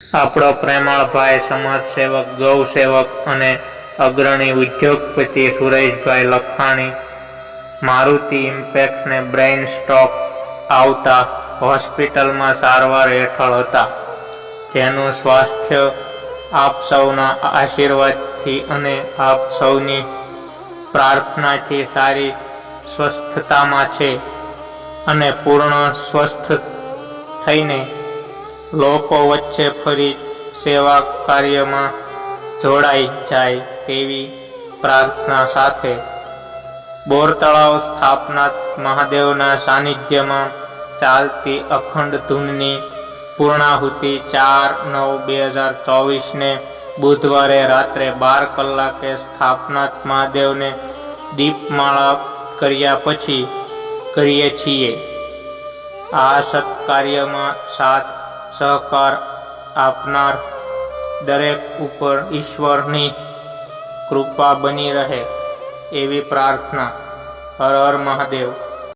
આપણો પ્રેમાળ ભાઈ સમાજ સેવક ગૌ સેવક અને અગ્રણી ઉદ્યોગપતિ સુરેશભાઈ લખાણી, મારુતિ ઇમ્પેક્સને બ્રેઇન સ્ટોક આવતા હોસ્પિટલમાં સારવાર હેઠળ હતા. જેનું સ્વાસ્થ્ય આપ સૌના આશીર્વાદથી અને આપ સૌની પ્રાર્થનાથી સારી સ્વસ્થતામાં છે અને પૂર્ણ સ્વસ્થ થઈને લોકો વચ્ચે ફરી સેવા કાર્યમાં જોડાઈ જાય તેવી પ્રાર્થના સાથે બોર સ્થાપના મહાદેવના સાનિધ્યમાં ચાલતી અખંડ ધૂનની પૂર્ણાહુતિ ચાર નવ બે હજાર ચોવીસને બુધવારે રાત્રે બાર કલાકે સ્થાપનાથ મહાદેવને દીપમાળા કર્યા પછી કરીએ છીએ. આ સત્કાર્યમાં સાથ સહકાર આપનાર દરેક ઉપર ઈશ્વરની કૃપા બની રહે એવી પ્રાર્થના હર હર મહાદેવ.